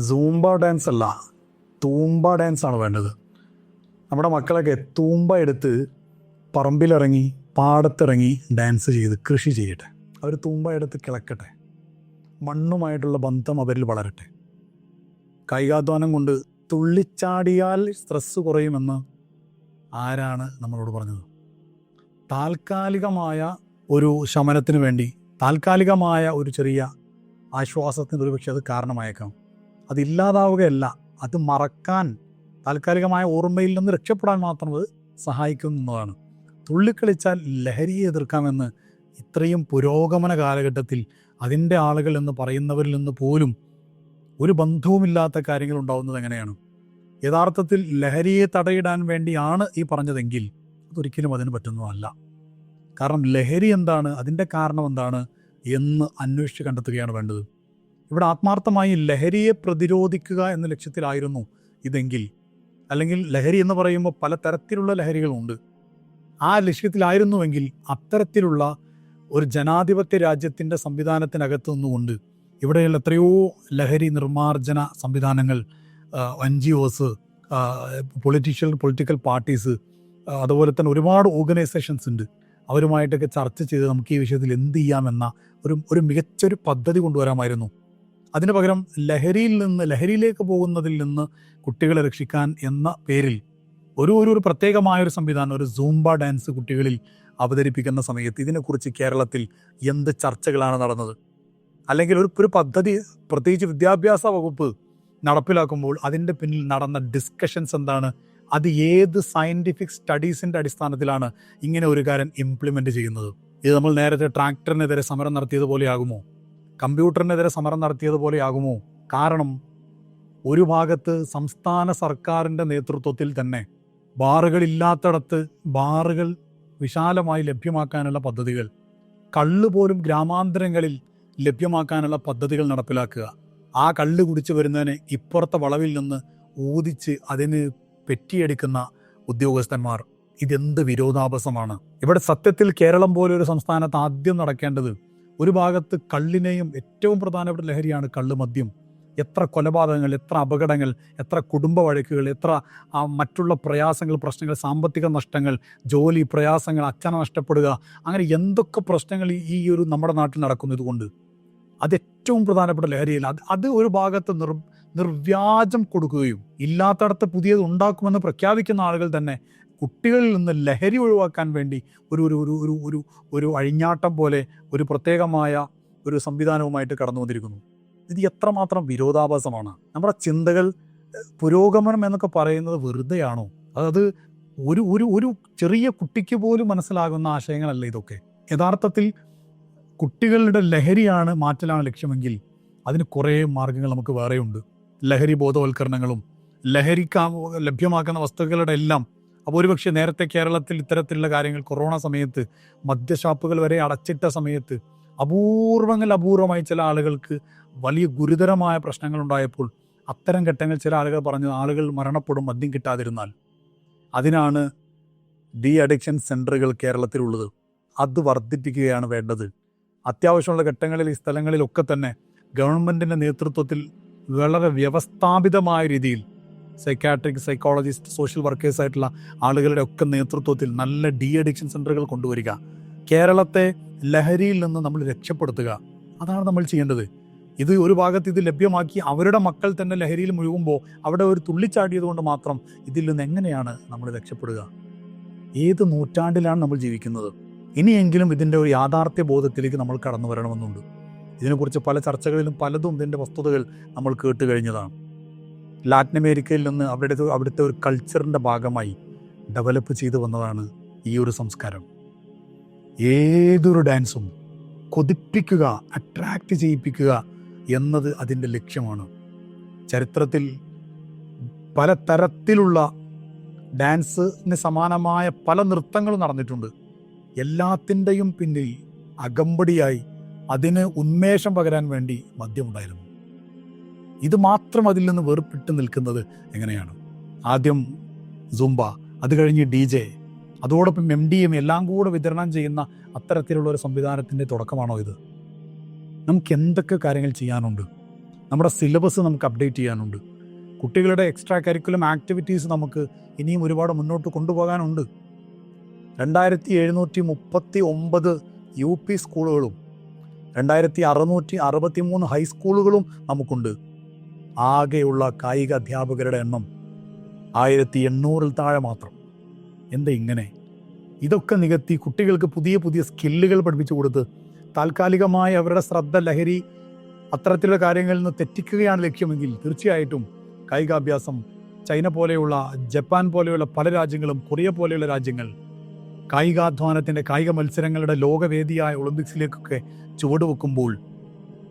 Zumba dance അല്ല തൂമ്പ dance ആണ് വേണ്ടത്. നമ്മുടെ മക്കളൊക്കെ തൂമ്പ എടുത്ത് പറമ്പിലിറങ്ങി പാടത്തിറങ്ങി ഡാൻസ് ചെയ്ത് കൃഷി ചെയ്യട്ടെ. അവർ തൂമ്പ എടുത്ത് കിളക്കട്ടെ. മണ്ണുമായിട്ടുള്ള ബന്ധം അവരിൽ വളരട്ടെ. കൈകാധ്വാനം കൊണ്ട് തുള്ളിച്ചാടിയാൽ സ്ട്രെസ് കുറയുമെന്ന് ആരാണ് നമ്മളോട് പറഞ്ഞത്? താൽക്കാലികമായ ഒരു ശമനത്തിന് വേണ്ടി താൽക്കാലികമായ ഒരു ചെറിയ ആശ്വാസത്തിന് ഒരുപക്ഷെ അത് കാരണമായേക്കാം. അതില്ലാതാവുകയല്ല. അത് മറക്കാൻ താൽക്കാലികമായ ഓർമ്മയിൽ നിന്ന് രക്ഷപ്പെടാൻ മാത്രം അത് സഹായിക്കുന്നതാണ്. തുള്ളിക്കളിച്ചാൽ ലഹരിയെ എതിർക്കാമെന്ന് ഇത്രയും പുരോഗമന കാലഘട്ടത്തിൽ അതിന്റെ ആളുകൾ എന്ന് പറയുന്നവരിൽ നിന്ന് പോലും ഒരു ബന്ധവുമില്ലാത്ത കാര്യങ്ങൾ ഉണ്ടാവുന്നത് എങ്ങനെയാണ്? യഥാർത്ഥത്തിൽ ലഹരിയെ തടയിടാൻ വേണ്ടിയാണ് ഈ പറഞ്ഞതെങ്കിൽ അതൊരിക്കലും അതിന് പറ്റുന്നതല്ല. കാരണം ലഹരി എന്താണ്? അതിന്റെ കാരണം എന്താണ്? എന്ന് അന്വേഷിച്ച് കണ്ടെത്തുകയാണ് വേണ്ടത്. ഇവിടെ ആത്മാർത്ഥമായി ലഹരിയെ പ്രതിരോധിക്കുക എന്ന ലക്ഷ്യത്തിലായിരുന്നു ഇതെങ്കിൽ. അല്ലെങ്കിൽ ലഹരി എന്ന് പറയുമ്പോൾ പല തരത്തിലുള്ള ലഹരികളുണ്ട്. ആ ലക്ഷ്യത്തിലായിരുന്നുവെങ്കിൽ അത്തരത്തിലുള്ള ഒരു ജനാധിപത്യ രാജ്യത്തിന്റെ സംവിധാനത്തിനകത്തു നിന്നുകൊണ്ട് ഇവിടെയുള്ള എത്രയോ ലഹരി നിർമ്മാർജന സംവിധാനങ്ങൾ N G Os political political parties അതുപോലെ തന്നെ ഒരുപാട് ഓർഗനൈസേഷൻസ് ഉണ്ട്. അവരുമായിട്ടൊക്കെ ചർച്ച ചെയ്ത് നമുക്ക് ഈ വിഷയത്തിൽ എന്ത് ചെയ്യാമെന്ന ഒരു ഒരു മികച്ചൊരു പദ്ധതി കൊണ്ടുവരാമായിരുന്നു. അതിന് പകരം ലഹരിയിൽ നിന്ന് ലഹരിയിലേക്ക് പോകുന്നതിൽ നിന്ന് കുട്ടികളെ രക്ഷിക്കാൻ എന്ന പേരിൽ ഒരു ഒരു ഒരു പ്രത്യേകമായ ഒരു സംവിധാനം ഒരു സൂംബ ഡാൻസ് കുട്ടികളിൽ അവതരിപ്പിക്കുന്ന സമയത്ത് ഇതിനെക്കുറിച്ച് കേരളത്തിൽ എന്ത് ചർച്ചകളാണ് നടന്നത്? അല്ലെങ്കിൽ ഒരു ഒരു പദ്ധതി പ്രത്യേകിച്ച് വിദ്യാഭ്യാസ വകുപ്പ് നടപ്പിലാക്കുമ്പോൾ അതിന്റെ പിന്നിൽ നടന്ന ഡിസ്കഷൻസ് എന്താണ്? അത് ഏത് സയന്റിഫിക് സ്റ്റഡീസിന്റെ അടിസ്ഥാനത്തിലാണ് ഇങ്ങനെ ഒരു കാര്യം ഇംപ്ലിമെന്റ് ചെയ്യുന്നത്? ഇത് നമ്മൾ നേരത്തെ ട്രാക്ടറിനെതിരെ സമരം നടത്തിയതുപോലെയാകുമോ? കമ്പ്യൂട്ടറിനെതിരെ സമരം നടത്തിയതുപോലെയാകുമോ കാരണം ഒരു ഭാഗത്ത് സംസ്ഥാന സർക്കാരിന്റെ നേതൃത്വത്തിൽ തന്നെ ബാറുകളില്ലാത്തടത്ത് ബാറുകൾ വിശാലമായി ലഭ്യമാക്കാനുള്ള പദ്ധതികൾ കള്ള് പോലും ഗ്രാമാന്തരങ്ങളിൽ ലഭ്യമാക്കാനുള്ള പദ്ധതികൾ നടപ്പിലാക്കുക. ആ കള്ള് കുടിച്ചു വരുന്നതിനെ ഇപ്പുറത്തെ വളവിൽ നിന്ന് ഊതിച്ച് അതിന് പെറ്റിയെടുക്കുന്ന ഉദ്യോഗസ്ഥന്മാർ. ഇതെന്ത് വിരോധാഭാസമാണ്? ഇവിടെ സത്യത്തിൽ കേരളം പോലെ ഒരു സംസ്ഥാനത്ത് ആദ്യം നടക്കേണ്ടത് ഒരു ഭാഗത്ത് കള്ളിനെയും ഏറ്റവും പ്രധാനപ്പെട്ട ലഹരിയാണ് കള്ള് മദ്യം. എത്ര കൊലപാതകങ്ങൾ എത്ര അപകടങ്ങൾ എത്ര കുടുംബ വഴക്കുകൾ എത്ര മറ്റുള്ള പ്രയാസങ്ങൾ പ്രശ്നങ്ങൾ സാമ്പത്തിക നഷ്ടങ്ങൾ ജോലി പ്രയാസങ്ങൾ അച്ഛനെ നഷ്ടപ്പെടുക അങ്ങനെ എന്തൊക്കെ പ്രശ്നങ്ങൾ ഈ ഒരു നമ്മുടെ നാട്ടിൽ നടക്കുന്നത് കൊണ്ട്. അത് ഏറ്റവും പ്രധാനപ്പെട്ട ലഹരിയിൽ അത് അത് ഒരു ഭാഗത്ത് നിർ നിർവ്യാജം കൊടുക്കുകയും ഇല്ലാത്തടത്ത് പുതിയത് ഉണ്ടാക്കുമെന്ന് പ്രഖ്യാപിക്കുന്ന ആളുകൾ തന്നെ കുട്ടികളിൽ നിന്ന് ലഹരി ഒഴിവാക്കാൻ വേണ്ടി ഒരു ഒരു ഒരു ഒരു ഒരു ഒരു അഴിഞ്ഞാട്ടം പോലെ ഒരു പ്രത്യേകമായ ഒരു സംവിധാനവുമായിട്ട് കടന്നു വന്നിരിക്കുന്നു. ഇത് എത്രമാത്രം വിരോധാഭാസമാണ്. നമ്മുടെ ചിന്തകൾ പുരോഗമനം എന്നൊക്കെ പറയുന്നത് വെറുതെയാണോ? അതായത് ഒരു ഒരു ഒരു ചെറിയ കുട്ടിക്ക് പോലും മനസ്സിലാകുന്ന ആശയങ്ങളല്ല ഇതൊക്കെ. യഥാർത്ഥത്തിൽ കുട്ടികളുടെ ലഹരിയാണ് മാറ്റലാണ് ലക്ഷ്യമെങ്കിൽ അതിന് കുറേ മാർഗങ്ങൾ നമുക്ക് വേറെയുണ്ട്. ലഹരി ബോധവൽക്കരണങ്ങളും ലഹരിക്കാ ലഭ്യമാക്കുന്ന വസ്തുക്കളുടെ എല്ലാം അപ്പോൾ ഒരുപക്ഷെ നേരത്തെ കേരളത്തിൽ ഇത്തരത്തിലുള്ള കാര്യങ്ങൾ കൊറോണ സമയത്ത് മദ്യഷാപ്പുകൾ വരെ അടച്ചിട്ട സമയത്ത് അപൂർവങ്ങൾ അപൂർവമായി ചില ആളുകൾക്ക് വലിയ ഗുരുതരമായ പ്രശ്നങ്ങൾ ഉണ്ടായപ്പോൾ അത്തരം ഘട്ടങ്ങൾ ചില ആളുകൾ പറഞ്ഞു ആളുകൾ മരണപ്പെടും മദ്യം കിട്ടാതിരുന്നാൽ. അതിനാണ് ഡി അഡിക്ഷൻ സെന്ററുകൾ കേരളത്തിലുള്ളത്. അത് വർദ്ധിപ്പിക്കുകയാണ് വേണ്ടത്. അത്യാവശ്യമുള്ള ഘട്ടങ്ങളിൽ ഈ സ്ഥലങ്ങളിലൊക്കെ തന്നെ ഗവൺമെന്റിന്റെ നേതൃത്വത്തിൽ വളരെ വ്യവസ്ഥാപിതമായ രീതിയിൽ സൈക്കാട്രിക് സൈക്കോളജിസ്റ്റ് സോഷ്യൽ വർക്കേഴ്സ് ആയിട്ടുള്ള ആളുകളുടെ ഒക്കെ നേതൃത്വത്തിൽ നല്ല ഡി അഡിക്ഷൻ സെന്ററുകൾ കൊണ്ടുവരിക. കേരളത്തെ ലഹരിയിൽ നിന്ന് നമ്മൾ രക്ഷപ്പെടുത്തുക. അതാണ് നമ്മൾ ചെയ്യേണ്ടത്. ഇത് ഒരു ഭാഗത്ത് ഇത് ലഭ്യമാക്കി അവരുടെ മക്കൾ തന്നെ ലഹരിയിൽ മുഴുകുമ്പോൾ അവിടെ ഒരു തുള്ളിച്ചാടിയത് കൊണ്ട് മാത്രം ഇതിൽ നിന്ന് എങ്ങനെയാണ് നമ്മൾ രക്ഷപ്പെടുക? ഏത് നൂറ്റാണ്ടിലാണ് നമ്മൾ ജീവിക്കുന്നത്? ഇനിയെങ്കിലും ഇതിന്റെ ഒരു യാഥാർത്ഥ്യ ബോധത്തിലേക്ക് നമ്മൾ കടന്നു വരണമെന്നുണ്ട്. ഇതിനെക്കുറിച്ച് പല ചർച്ചകളിലും പലതും ഇതിന്റെ വസ്തുതകൾ നമ്മൾ കേട്ട് കഴിഞ്ഞതാണ്. ലാറ്റിൻ അമേരിക്കയിൽ നിന്ന് അവിടെ അവിടുത്തെ ഒരു കൾച്ചറിന്റെ ഭാഗമായി ഡെവലപ്പ് ചെയ്തു വന്നതാണ് ഈ ഒരു സംസ്കാരം. ഏതൊരു ഡാൻസും കൊതിപ്പിക്കുക അട്രാക്റ്റ് ചെയ്യിപ്പിക്കുക എന്നത് അതിന്റെ ലക്ഷ്യമാണ്. ചരിത്രത്തിൽ പല തരത്തിലുള്ള ഡാൻസിന് സമാനമായ പല നൃത്തങ്ങളും നടന്നിട്ടുണ്ട്. എല്ലാത്തിന്റെയും പിന്നിൽ അകമ്പടിയായി അതിന് ഉന്മേഷം പകരാൻ വേണ്ടി മദ്യമുണ്ടായിരുന്നു. ഇത് മാത്രം അതിൽ നിന്ന് വേർപെട്ട് നിൽക്കുന്നത് എങ്ങനെയാണ്? ആദ്യം സുംബ അത് കഴിഞ്ഞ് ഡി ജെ അതോടൊപ്പം എം ഡി എം എല്ലാം കൂടെ വിതരണം ചെയ്യുന്ന അത്തരത്തിലുള്ള ഒരു സംവിധാനത്തിന്റെ തുടക്കമാണോ ഇത്? നമുക്ക് എന്തൊക്കെ കാര്യങ്ങൾ ചെയ്യാനുണ്ട്? നമ്മുടെ സിലബസ് നമുക്ക് അപ്ഡേറ്റ് ചെയ്യാനുണ്ട്. കുട്ടികളുടെ എക്സ്ട്രാ കരിക്കുലം ആക്ടിവിറ്റീസ് നമുക്ക് ഇനിയും ഒരുപാട് മുന്നോട്ട് കൊണ്ടുപോകാനുണ്ട്. രണ്ടായിരത്തി എഴുന്നൂറ്റി മുപ്പത്തി ഒമ്പത് യു പി സ്കൂളുകളും രണ്ടായിരത്തി അറുന്നൂറ്റി അറുപത്തി മൂന്ന് ഹൈസ്കൂളുകളും നമുക്കുണ്ട്. ആകെയുള്ള കായിക അധ്യാപകരുടെ എണ്ണം ആയിരത്തി എണ്ണൂറിൽ താഴെ മാത്രം. എന്താ ഇങ്ങനെ? ഇതൊക്കെ നികത്തി കുട്ടികൾക്ക് പുതിയ പുതിയ സ്കില്ലുകൾ പഠിപ്പിച്ചു കൊടുത്ത് താൽക്കാലികമായി അവരുടെ ശ്രദ്ധ ലഹരി അത്തരത്തിലുള്ള കാര്യങ്ങളിൽ നിന്ന് തെറ്റിക്കുകയാണ് ലക്ഷ്യമെങ്കിൽ തീർച്ചയായിട്ടും കായികാഭ്യാസം ചൈന പോലെയുള്ള ജപ്പാൻ പോലെയുള്ള പല രാജ്യങ്ങളും കൊറിയ പോലെയുള്ള രാജ്യങ്ങൾ കായികാധ്വാനത്തിന്റെ കായിക മത്സരങ്ങളുടെ ലോകവേദിയായ ഒളിമ്പിക്സിലേക്കൊക്കെ ചുവടുവെക്കുമ്പോൾ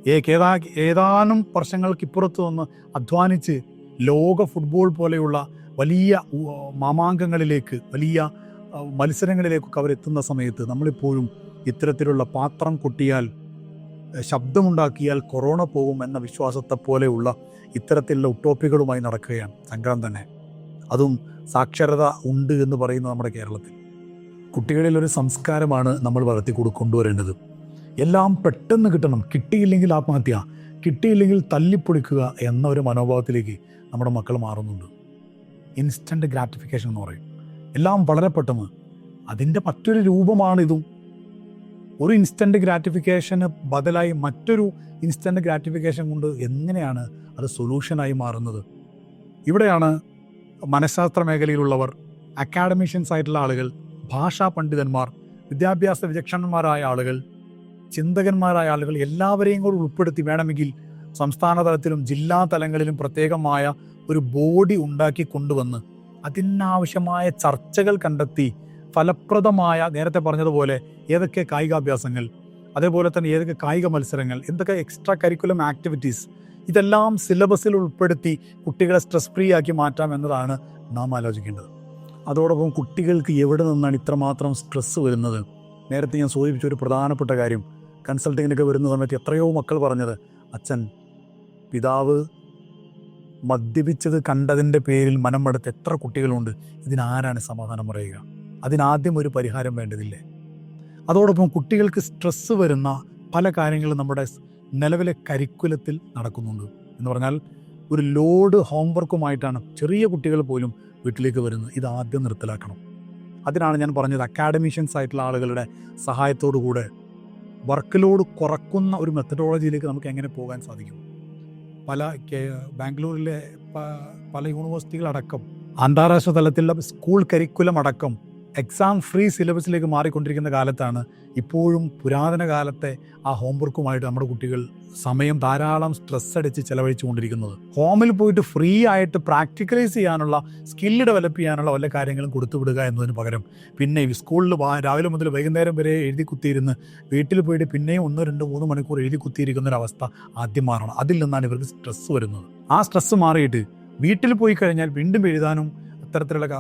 ഏതാ ഏതാനും വർഷങ്ങൾക്കിപ്പുറത്ത് നിന്ന് അധ്വാനിച്ച് ലോക ഫുട്ബോൾ പോലെയുള്ള വലിയ മാമാങ്കങ്ങളിലേക്ക് വലിയ മത്സരങ്ങളിലേക്കൊക്കെ അവരെത്തുന്ന സമയത്ത് നമ്മളിപ്പോഴും ഇത്തരത്തിലുള്ള പാത്രം കൊട്ടിയാൽ ശബ്ദമുണ്ടാക്കിയാൽ കൊറോണ പോകും എന്ന വിശ്വാസത്തെ പോലെയുള്ള ഇത്തരത്തിലുള്ള ഉട്ടോപ്പികളുമായി നടക്കുകയാണ് സംക്രാം തന്നെ. അതും സാക്ഷരത ഉണ്ട് എന്ന് പറയുന്ന നമ്മുടെ കേരളത്തിൽ. കുട്ടികളിൽ ഒരു സംസ്കാരമാണ് നമ്മൾ വളർത്തി കൊടു- കൊണ്ടുവരേണ്ടത് എല്ലാം പെട്ടെന്ന് കിട്ടണം. കിട്ടിയില്ലെങ്കിൽ ആത്മഹത്യ കിട്ടിയില്ലെങ്കിൽ തല്ലിപ്പൊളിക്കുക എന്ന ഒരു മനോഭാവത്തിലേക്ക് നമ്മുടെ മക്കൾ മാറുന്നുണ്ട്. ഇൻസ്റ്റന്റ് ഗ്രാറ്റിഫിക്കേഷൻ എന്ന് പറയും. എല്ലാം വളരെ പെട്ടെന്ന്. അതിന്റെ മറ്റൊരു രൂപമാണിതും ഒരു ഇൻസ്റ്റന്റ് ഗ്രാറ്റിഫിക്കേഷന് ബദലായി മറ്റൊരു ഇൻസ്റ്റന്റ് ഗ്രാറ്റിഫിക്കേഷൻ കൊണ്ട് എങ്ങനെയാണ് അത് സൊല്യൂഷനായി മാറുന്നത്? ഇവിടെയാണ് മനഃശാസ്ത്ര മേഖലയിലുള്ളവർ അക്കാഡമിഷ്യൻസ് ആയിട്ടുള്ള ആളുകൾ ഭാഷാ പണ്ഡിതന്മാർ വിദ്യാഭ്യാസ വിചക്ഷണന്മാരായ ആളുകൾ ചിന്തകന്മാരായ ആളുകൾ എല്ലാവരെയും കൂടി ഉൾപ്പെടുത്തി വേണമെങ്കിൽ സംസ്ഥാന തലത്തിലും ജില്ലാ തലങ്ങളിലും പ്രത്യേകമായ ഒരു ബോഡി ഉണ്ടാക്കി കൊണ്ടുവന്ന് അതിനാവശ്യമായ ചർച്ചകൾ കണ്ടെത്തി ഫലപ്രദമായ നേരത്തെ പറഞ്ഞതുപോലെ ഏതൊക്കെ കായികാഭ്യാസങ്ങൾ അതേപോലെ തന്നെ ഏതൊക്കെ കായിക മത്സരങ്ങൾ എന്തൊക്കെ എക്സ്ട്രാ കരിക്കുലം ആക്ടിവിറ്റീസ് ഇതെല്ലാം സിലബസിൽ ഉൾപ്പെടുത്തി കുട്ടികളെ സ്ട്രെസ് ഫ്രീ ആക്കി മാറ്റാം എന്നതാണ് നാം ആലോചിക്കേണ്ടത്. അതോടൊപ്പം കുട്ടികൾക്ക് എവിടെ നിന്നാണ് ഇത്രമാത്രം സ്ട്രെസ് വരുന്നത്? നേരത്തെ ഞാൻ സൂചിപ്പിച്ച ഒരു പ്രധാനപ്പെട്ട കാര്യം കൺസൾട്ടിങ്ങിനൊക്കെ വരുന്ന സമയത്ത് എത്രയോ മക്കൾ പറഞ്ഞത് അച്ഛൻ പിതാവ് മദ്യപിച്ചത് കണ്ടതിന്റെ പേരിൽ മനം എത്ര കുട്ടികളുണ്ട്. ഇതിനാരാണ് സമാധാനം പറയുക? അതിനാദ്യം ഒരു പരിഹാരം വേണ്ടതില്ലേ? അതോടൊപ്പം കുട്ടികൾക്ക് സ്ട്രെസ്സ് വരുന്ന പല കാര്യങ്ങളും നമ്മുടെ നിലവിലെ കരിക്കുലത്തിൽ നടക്കുന്നുണ്ട്. എന്ന് പറഞ്ഞാൽ ഒരു ലോഡ് ഹോംവർക്കുമായിട്ടാണ് ചെറിയ കുട്ടികൾ പോലും വീട്ടിലേക്ക് വരുന്നത്. ഇത് ആദ്യം നിർത്തലാക്കണം. അതിനാണ് ഞാൻ പറഞ്ഞത് അക്കാഡമിഷ്യൻസ് ആയിട്ടുള്ള ആളുകളുടെ സഹായത്തോടു കൂടെ വർക്ക് ലോഡ് കുറക്കുന്ന ഒരു മെത്തഡോളജിയിലേക്ക് നമുക്ക് എങ്ങനെ പോകാൻ സാധിക്കും? പല ബാംഗ്ലൂരിലെ പല യൂണിവേഴ്സിറ്റികളടക്കം അന്താരാഷ്ട്ര തലത്തിലുള്ള സ്കൂൾ കരിക്കുലം അടക്കം എക്സാം ഫ്രീ സിലബസിലേക്ക് മാറിക്കൊണ്ടിരിക്കുന്ന കാലത്താണ് ഇപ്പോഴും പുരാതന കാലത്തെ ആ ഹോംവർക്കുമായിട്ട് നമ്മുടെ കുട്ടികൾ സമയം ധാരാളം സ്ട്രെസ് അടിച്ച് ചെലവഴിച്ചുകൊണ്ടിരിക്കുന്നത്. ഹോമിൽ പോയിട്ട് ഫ്രീ ആയിട്ട് പ്രാക്ടിക്കലൈസ് ചെയ്യാനുള്ള സ്കില്ല് ഡെവലപ്പ് ചെയ്യാനുള്ള വല്ല കാര്യങ്ങളും കൊടുത്തുവിടുക എന്നതിന് പകരം പിന്നെ സ്കൂളിൽ രാവിലെ മുതൽ വൈകുന്നേരം വരെ എഴുതി കുത്തിയിരുന്ന് വീട്ടിൽ പോയിട്ട് പിന്നെയും ഒന്നോ രണ്ടോ മൂന്ന് മണിക്കൂർ എഴുതി കുത്തിയിരിക്കുന്ന ഒരു അവസ്ഥ ആദ്യം മാറണം. അതിൽ നിന്നാണ് ഇവർക്ക് സ്ട്രെസ് വരുന്നത്. ആ സ്ട്രെസ് മാറിയിട്ട് വീട്ടിൽ പോയി കഴിഞ്ഞാൽ വീണ്ടും എഴുതാനും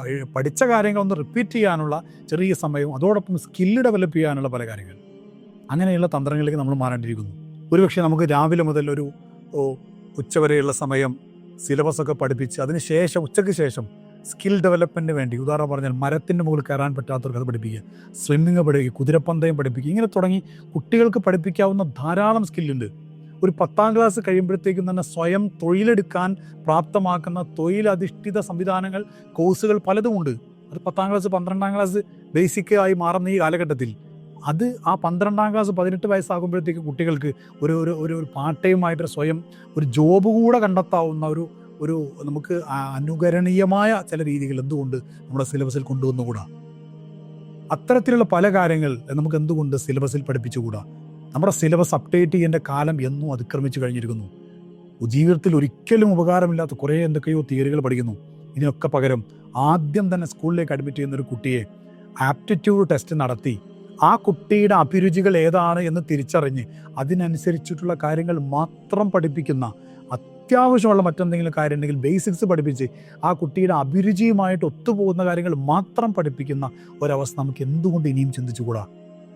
എ- പഠിച്ച കാര്യങ്ങളൊന്ന് റിപ്പീറ്റ് ചെയ്യാനുള്ള ചെറിയ സമയവും അതോടൊപ്പം സ്കില്ല് ഡെവലപ്പ് ചെയ്യാനുള്ള പല കാര്യങ്ങൾ അങ്ങനെയുള്ള തന്ത്രങ്ങളിലേക്ക് നമ്മൾ മാറേണ്ടിയിരിക്കുന്നു. ഒരുപക്ഷെ നമുക്ക് രാവിലെ മുതൽ ഒരു ഉച്ചവരെയുള്ള സമയം സിലബസൊക്കെ പഠിപ്പിച്ച് അതിന് ശേഷം ഉച്ചയ്ക്ക് ശേഷം സ്കിൽ ഡെവലപ്മെന്റിന് വേണ്ടി ഉദാഹരണം പറഞ്ഞാൽ മരത്തിന്റെ മുകളിൽ കയറാൻ പറ്റാത്തവർക്ക് അത് പഠിപ്പിക്കുക സ്വിമ്മിങ് പഠിപ്പിക്കുക കുതിരപ്പന്തയം പഠിപ്പിക്കുക ഇങ്ങനെ തുടങ്ങി കുട്ടികൾക്ക് പഠിപ്പിക്കാവുന്ന ധാരാളം സ്കില്ലുണ്ട് ഒരു പത്താം ക്ലാസ് കഴിയുമ്പോഴത്തേക്കും തന്നെ സ്വയം തൊഴിലെടുക്കാൻ പ്രാപ്തമാക്കുന്ന തൊഴിലധിഷ്ഠിത സംവിധാനങ്ങൾ കോഴ്സുകൾ പലതുമുണ്ട് അത് പത്താം ക്ലാസ് പന്ത്രണ്ടാം ക്ലാസ് ബേസിക് ആയി മാറുന്ന ഈ കാലഘട്ടത്തിൽ. അത് ആ പന്ത്രണ്ടാം ക്ലാസ് പതിനെട്ട് വയസ്സാകുമ്പോഴത്തേക്ക് കുട്ടികൾക്ക് ഒരു ഒരു ഒരു പാർട്ട് ടൈമായിട്ട് സ്വയം ഒരു ജോബ് കൂടെ കണ്ടെത്താവുന്ന ഒരു ഒരു നമുക്ക് അനുകരണീയമായ ചില രീതികൾ എന്തുകൊണ്ട് നമ്മുടെ സിലബസിൽ കൊണ്ടുവന്നുകൂടാ? അത്തരത്തിലുള്ള പല കാര്യങ്ങൾ നമുക്ക് എന്തുകൊണ്ട് സിലബസിൽ പഠിപ്പിച്ചുകൂടാ? നമ്മുടെ സിലബസ് അപ്ഡേറ്റ് ചെയ്യേണ്ട കാലം എന്നും അതിക്രമിച്ചു കഴിഞ്ഞിരിക്കുന്നു. ജീവിതത്തിൽ ഒരിക്കലും ഉപകാരമില്ലാത്ത കുറേ എന്തൊക്കെയോ തിയറികൾ പഠിക്കുന്നു. ഇതിനൊക്കെ പകരം ആദ്യം തന്നെ സ്കൂളിലേക്ക് അഡ്മിറ്റ് ചെയ്യുന്ന ഒരു കുട്ടിയെ ആപ്റ്റിറ്റ്യൂഡ് ടെസ്റ്റ് നടത്തി. ആ കുട്ടിയുടെ അഭിരുചികൾ ഏതാണ് എന്ന് തിരിച്ചറിഞ്ഞ് അതിനനുസരിച്ചിട്ടുള്ള കാര്യങ്ങൾ മാത്രം പഠിപ്പിക്കുന്ന അത്യാവശ്യമുള്ള മറ്റെന്തെങ്കിലും കാര്യം ഉണ്ടെങ്കിൽ ബേസിക്സ് പഠിപ്പിച്ച് ആ കുട്ടിയുടെ അഭിരുചിയുമായിട്ട് ഒത്തുപോകുന്ന കാര്യങ്ങൾ മാത്രം പഠിപ്പിക്കുന്ന ഒരവസ്ഥ നമുക്ക് എന്തുകൊണ്ട് ഇനിയും ചിന്തിച്ചുകൂടാ?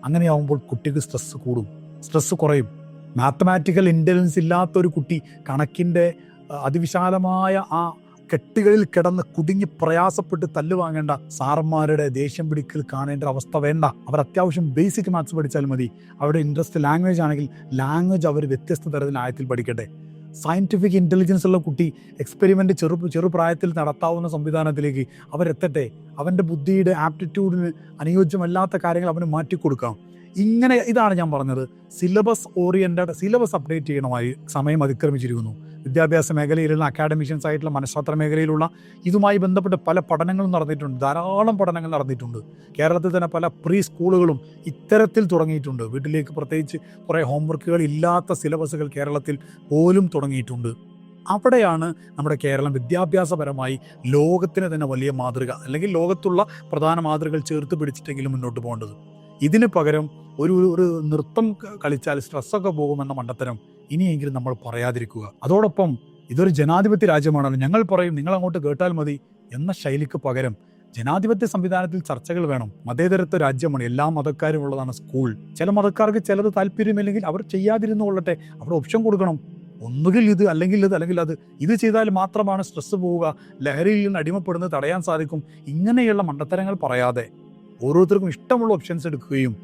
അങ്ങനെയാവുമ്പോൾ കുട്ടിക്ക് സ്ട്രെസ്സ് കൂടും. സ്ട്രെസ്സ് കുറയും. മാത്തമാറ്റിക്കൽ ഇന്റലിജൻസ് ഇല്ലാത്ത ഒരു കുട്ടി കണക്കിന്റെ അതിവിശാലമായ ആ കെട്ടുകളിൽ കിടന്ന് കുടുങ്ങി പ്രയാസപ്പെട്ട് തല്ലുവാങ്ങേണ്ട സാറന്മാരുടെ ദേഷ്യം പിടിക്കൽ കാണേണ്ട അവസ്ഥ വേണ്ട. അവർ അത്യാവശ്യം ബേസിക് മാത്സ് പഠിച്ചാൽ മതി. അവരുടെ ഇൻട്രസ്റ്റ് ലാംഗ്വേജ് ആണെങ്കിൽ ലാംഗ്വേജ് അവർ വ്യത്യസ്ത തരത്തിൽ ആയത്തിൽ പഠിക്കട്ടെ. സയന്റിഫിക് ഇന്റലിജൻസ് ഉള്ള കുട്ടി എക്സ്പെരിമെന്റ് ചെറു ചെറുപ്രായത്തിൽ നടത്താവുന്ന സംവിധാനത്തിലേക്ക് അവരെത്തട്ടെ. അവന്റെ ബുദ്ധിയുടെ ആപ്റ്റിറ്റ്യൂഡിന് അനുയോജ്യമല്ലാത്ത കാര്യങ്ങൾ അവന് മാറ്റിക്കൊടുക്കാം. ഇങ്ങനെ ഇതാണ് ഞാൻ പറഞ്ഞത്. സിലബസ് ഓറിയന്റഡ് സിലബസ് അപ്ഡേറ്റ് ചെയ്യണമായി സമയം അതിക്രമിച്ചിരിക്കുന്നു. വിദ്യാഭ്യാസ മേഖലയിലുള്ള അക്കാഡമിഷ്യൻസ് ആയിട്ടുള്ള മനഃശാസ്ത്ര മേഖലയിലുള്ള ഇതുമായി ബന്ധപ്പെട്ട് പല പഠനങ്ങളും നടന്നിട്ടുണ്ട്. ധാരാളം പഠനങ്ങൾ നടന്നിട്ടുണ്ട്. കേരളത്തിൽ തന്നെ പല പ്രീ സ്കൂളുകളും ഇത്തരത്തിൽ തുടങ്ങിയിട്ടുണ്ട്. വീട്ടിലേക്ക് പ്രത്യേകിച്ച് കുറേ ഹോംവർക്കുകൾ ഇല്ലാത്ത സിലബസുകൾ കേരളത്തിൽ പോലും തുടങ്ങിയിട്ടുണ്ട്. അവിടെയാണ് നമ്മുടെ കേരളം വിദ്യാഭ്യാസപരമായി ലോകത്തിന് തന്നെ വലിയ മാതൃക അല്ലെങ്കിൽ ലോകത്തുള്ള പ്രധാന മാതൃകകൾ ചേർത്ത് പിടിച്ചിട്ടെങ്കിലും മുന്നോട്ട് പോകേണ്ടത്. ഇതിന് പകരം ഒരു ഒരു നൃത്തം കളിച്ചാൽ സ്ട്രെസ്സൊക്കെ പോകുമെന്ന മണ്ടത്തരം ഇനിയെങ്കിലും നമ്മൾ പറയാതിരിക്കുക. അതോടൊപ്പം ഇതൊരു ജനാധിപത്യ രാജ്യമാണല്ലോ. ഞങ്ങൾ പറയും നിങ്ങൾ അങ്ങോട്ട് കേട്ടാൽ മതി എന്ന ശൈലിക്ക് പകരം ജനാധിപത്യ സംവിധാനത്തിൽ ചർച്ചകൾ വേണം. മതേതരത്വ രാജ്യമാണ്. എല്ലാ മതക്കാരും ഉള്ളതാണ് സ്കൂൾ. ചില മതക്കാർക്ക് ചിലത് താല്പര്യമില്ലെങ്കിൽ അവർ ചെയ്യാതിരുന്നു കൊള്ളട്ടെ. അവിടെ ഓപ്ഷൻ കൊടുക്കണം. ഒന്നുകിൽ ഇത് അല്ലെങ്കിൽ ഇത് അല്ലെങ്കിൽ അത്. ഇത് ചെയ്താൽ മാത്രമാണ് സ്ട്രെസ് പോവുക. ലഹരിയിൽ നിന്ന് അടിമപ്പെടുന്നത് തടയാൻ സാധിക്കും. ഇങ്ങനെയുള്ള മണ്ടത്തരങ്ങൾ പറയാതെ. ഓരോരുത്തർക്കും ഇഷ്ടമുള്ള ഓപ്ഷൻസ് എടുക്കുകയും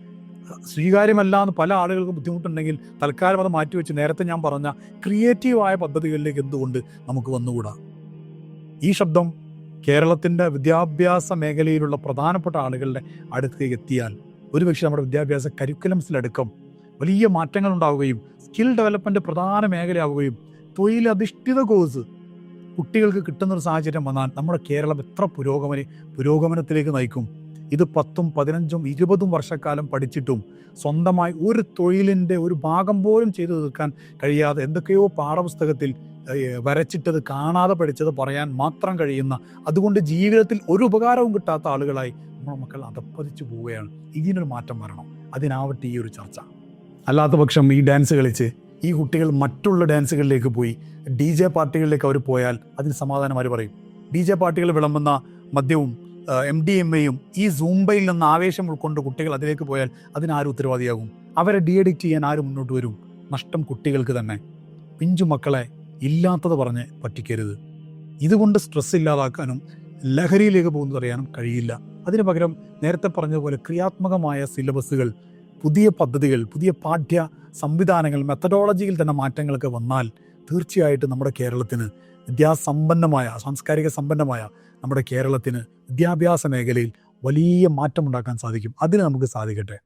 സ്വീകാര്യമല്ല എന്ന് പല ആളുകൾക്ക് ബുദ്ധിമുട്ടുണ്ടെങ്കിൽ തൽക്കാലം അത് മാറ്റിവെച്ച് നേരത്തെ ഞാൻ പറഞ്ഞ ക്രിയേറ്റീവായ പദ്ധതികളിലേക്ക് എന്തുകൊണ്ട് നമുക്ക് വന്നുകൂടാ? ഈ ശബ്ദം കേരളത്തിന്റെ വിദ്യാഭ്യാസ മേഖലയിലുള്ള പ്രധാനപ്പെട്ട ആളുകളുടെ അടുത്തേക്ക് എത്തിയാൽ ഒരുപക്ഷെ നമ്മുടെ വിദ്യാഭ്യാസ കരിക്കുലംസിലടക്കം വലിയ മാറ്റങ്ങൾ ഉണ്ടാവുകയും സ്കിൽ ഡെവലപ്മെന്റ് പ്രധാന മേഖലയാവുകയും തൊഴിലധിഷ്ഠിത കോഴ്സ് കുട്ടികൾക്ക് കിട്ടുന്ന ഒരു സാഹചര്യം വന്നാൽ നമ്മുടെ കേരളം എത്ര പുരോഗമന പുരോഗമനത്തിലേക്ക് നയിക്കും? ഇത് പത്തും പതിനഞ്ചും ഇരുപതും വർഷക്കാലം പഠിച്ചിട്ടും സ്വന്തമായി ഒരു തൊഴിലിന്റെ ഒരു ഭാഗം പോലും ചെയ്തു തീർക്കാൻ കഴിയാതെ എന്തൊക്കെയോ പാഠപുസ്തകത്തിൽ വരച്ചിട്ടത് കാണാതെ പഠിച്ചത് പറയാൻ മാത്രം കഴിയുന്ന അതുകൊണ്ട് ജീവിതത്തിൽ ഒരു ഉപകാരവും കിട്ടാത്ത ആളുകളായി നമ്മുടെ മക്കൾ അതപ്പതിച്ചു പോവുകയാണ്. ഇതിനൊരു മാറ്റം വരണം. അതിനാവട്ടെ ഈ ഒരു ചർച്ച. അല്ലാത്ത പക്ഷം ഈ ഡാൻസ് കളിച്ച് ഈ കുട്ടികൾ മറ്റുള്ള ഡാൻസുകളിലേക്ക് പോയി ഡി ജെ പാർട്ടികളിലേക്ക് അവർ പോയാൽ അതിന് സമാധാനം അവർ പറയും? ഡി ജെ പാർട്ടികൾ വിളമ്പുന്ന മദ്യവും എം ഡി എം എയും ഈ സൂംബയിൽ നിന്ന് ആവേശം ഉൾക്കൊണ്ട് കുട്ടികൾ അതിലേക്ക് പോയാൽ അതിനാരും ഉത്തരവാദിയാകും. അവരെ ഡി എഡിക്റ്റ് ചെയ്യാൻ ആരും മുന്നോട്ട് വരും. നഷ്ടം കുട്ടികൾക്ക് തന്നെ. പിഞ്ചു മക്കളെ ഇല്ലാത്തത് പറഞ്ഞ് പറ്റിക്കരുത്. ഇതുകൊണ്ട് സ്ട്രെസ് ഇല്ലാതാക്കാനും ലഹരിയിലേക്ക് പോകുന്നത് അറിയാനും കഴിയില്ല. അതിന് പകരം നേരത്തെ പറഞ്ഞതുപോലെ ക്രിയാത്മകമായ സിലബസുകൾ പുതിയ പദ്ധതികൾ പുതിയ പാഠ്യ സംവിധാനങ്ങൾ മെത്തഡോളജിയിൽ തന്നെ മാറ്റങ്ങളൊക്കെ വന്നാൽ തീർച്ചയായിട്ടും നമ്മുടെ കേരളത്തിന് വിദ്യാസമ്പന്നമായ സാംസ്കാരിക സമ്പന്നമായ നമ്മുടെ കേരളത്തിന് വിദ്യാഭ്യാസ മേഖലയിൽ വലിയ മാറ്റമുണ്ടാക്കാൻ സാധിക്കും. അതിന് നമുക്ക് സാധിക്കട്ടെ.